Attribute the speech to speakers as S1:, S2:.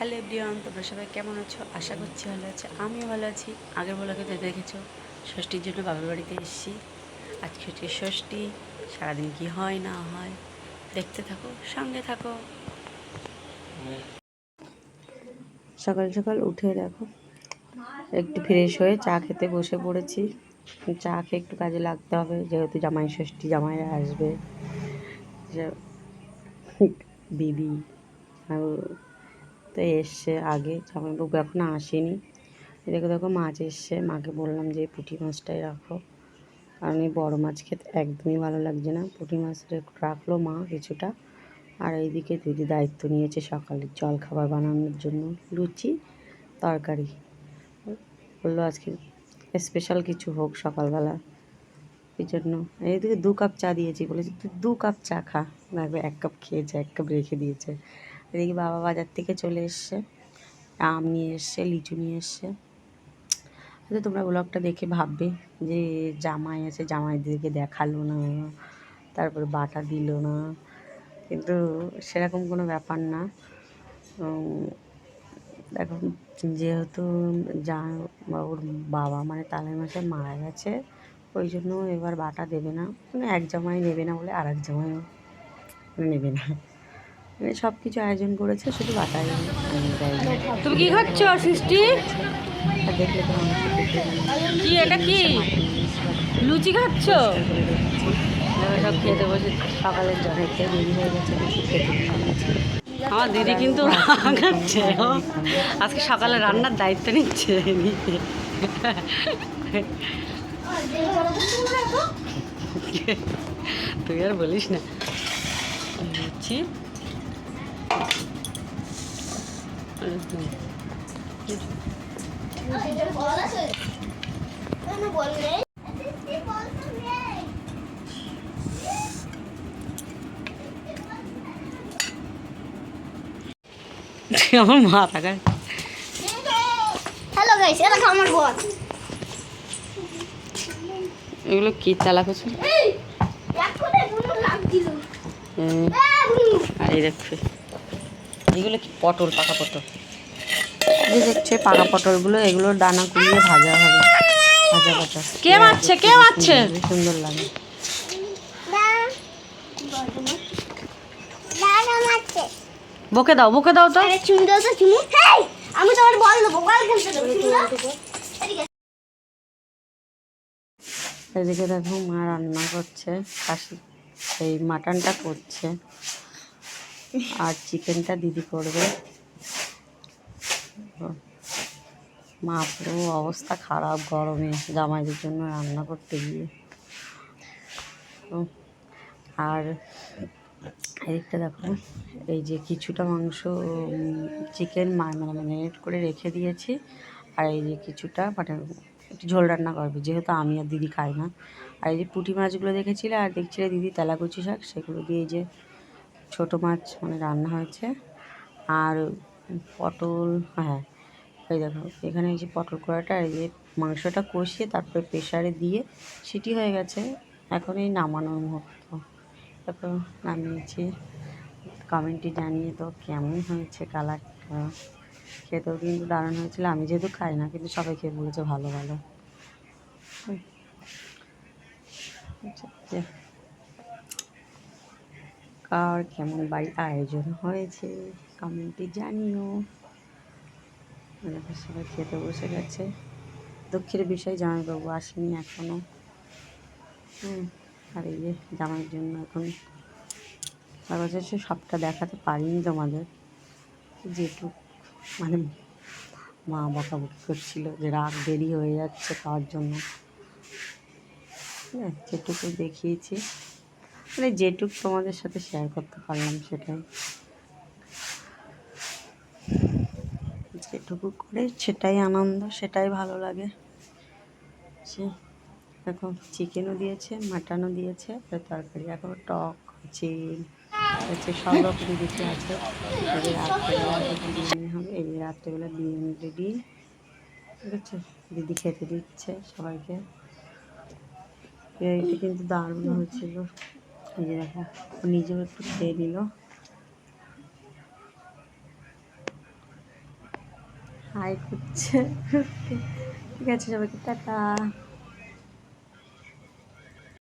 S1: Hello everyone, তোমরা সবাই কেমন আছো? আশা করছি ভালো আছে। আমিও ভালো আছি। আগের বলাকে তো দেখেছ, ষষ্ঠীর জন্য বাবার বাড়িতে এসেছি। আজকে হচ্ছে ষষ্ঠী, সারাদিন কি হয়, না হয়, দেখতে থাকো, সঙ্গে থাকো। সকাল সকাল উঠে দেখো, একটু ফ্রেশ হয়ে চা খেতে বসে পড়েছি। চা খেয়ে একটু কাজে লাগতে হবে, যেহেতু জামাই ষষ্ঠী জামাইরা আসবে। বিবি, আর তো এসছে আগে জামাইবাবু এখনও আসেনি। দেখো দেখো মাছ এসছে। মাকে বললাম যে, পুঁটি মাছটাই রাখো। কারণ এই বড়ো মাছ খেতে একদমই ভালো লাগছে না। পুঁটি মাছ রেখ- রাখল মা কিছুটা। আর এইদিকে দিদি দায়িত্ব নিয়েছে সকালের জল খাবার বানানোর জন্য। লুচি, তরকারি। বলল আজকে স্পেশাল কিছু হোক সকালবেলা। এই জন্য এইদিকে দু কাপ চা দিয়েছি বলেছি। তুই দু কাপ চা খা। দেখবে এক কাপ খেয়েছে, এক কাপ রেখে দিয়েছে। এদিকে বাবা বাজার থেকে চলে এসছে, আম নিয়ে এসছে, লিচু নিয়ে এসছে। হয়তো তোমরা ব্লগটা দেখে ভাববে যে জামাই আছে, জামাইদেরকে দেখাল না, তারপর বাটা দিল না। কিন্তু সেরকম কোনো ব্যাপার না। দেখো, যেহেতু যা ওর বাবা মানে তালের মাসে মারা গেছে, ওই জন্য এবার বাটা দেবে না। মানে এক জামাই নেবে না বলে আর এক জামাইও নেবে না। মানে সব কিছু আয়োজন করেছে শুধু দেয়নি
S2: তুমি কি খাচ্ছ সৃষ্টি?
S1: দেখলে তো।
S2: কি এটা কি? লুচি খাচ্ছ?
S1: সব খেতে বসে সকালের জন্য খেয়ে দেরি হয়ে গেছে আমার দিদি কিন্তু রাগাচ্ছে ও। আজকে সকালে রান্নার দায়িত্ব নিচ্ছে। তুই আর বলিস না। লুচি আমার মাথা খায়।
S3: হ্যালো গাইস এটা আমার বল
S1: এগুলো কি চালা করছে
S3: এই এক করে দুটো লাগ দিল
S1: আর এই দেখছে এগুলো কি পটল পাকা পটল? এই দেখছে পাকা পটলগুলো এগুলোর দানা কুড়িয়ে ভাজা হবে। ভাজা ভাজা।
S2: কে মারছে? কে মারছে?
S1: সুন্দর লাগে।
S2: বকে দাও বকে দাও তো।
S3: চুমু দাও তো চুমু। হেই আমি তোমার বল দেবো বল খেলতে দেবো এদিকে।
S1: এদিকে দেখো মা রান্না করছে কাশি এই মাটনটা করছে। আর চিকেনটা দিদি করবে। মা, পুরো অবস্থা খারাপ গরমে, জামাইদের জন্য রান্না করতে গিয়ে। আর এদিকটা দেখো, এই যে কিছুটা মাংস চিকেন মানে ম্যারিনেট করে রেখে দিয়েছি। আর এই যে কিছুটা মানে একটু ঝোল রান্না করবে, যেহেতু আমি আর দিদি খাই না। আর এই যে পুঁটি মাছগুলো দেখেছিলে, আর দেখছিলে দিদি তেলাকুচি শাক, সেগুলো দিয়ে এই যে ছোটো মাছ মানে রান্না হয়েছে। আর পটল হ্যাঁ এই দেখো এখানে এই যে পটল কড়াটা এই যে মাংসটা কষিয়ে তারপরে প্রেশারে দিয়ে সিটি হয়ে গেছে। এখন এই নামানোর মুহূর্ত। তারপর নামিয়েছি। কমেন্টে জানিয়ে তো কেমন হয়েছে কালারটা। খেতেও কিন্তু দারুণ হয়েছিল। আমি যেহেতু খাই না কিন্তু সবাই খেয়ে বলেছে ভালো ভালো। আচ্ছা, কার কেমন বাড়ি আয়োজন হয়েছে কমেন্টে জানিও। দেখো সবাই খেতে বসে গেছে। দুঃখের বিষয়, জামাইবাবু আসেনি এখনও হুম, আর এই যে জামাইয়ের জন্য এখন হচ্ছে সবটা দেখাতে পারিনি তোমাদের। যেটুক মানে মা বকা বকাবকি করছিল যে রাগ দেরি হয়ে যাচ্ছে খাওয়ার জন্য। আছে যেটুকু দেখিয়েছি। মানে যেটুক তোমাদের সাথে শেয়ার করতে পারলাম সেটাই। যেটুকু করে সেটাই আনন্দ, সেটাই ভালো লাগে। সে এখন চিকেনও দিয়েছে মাটনও দিয়েছে তরকারি। এখন টক চিল হচ্ছে সব রকম কিছু আছে। হবে এই রাত্রেবেলা বিরিয়ানি রেডি। ঠিক আছে? দিদি খেতে দিচ্ছে সবাইকে। বিরিয়ানিটা কিন্তু দারুণ হয়েছিল। নিজে দেখা নিজেও একটু খেয়ে নিল। হাই করছে। ঠিক আছে সবাইকে টাটা।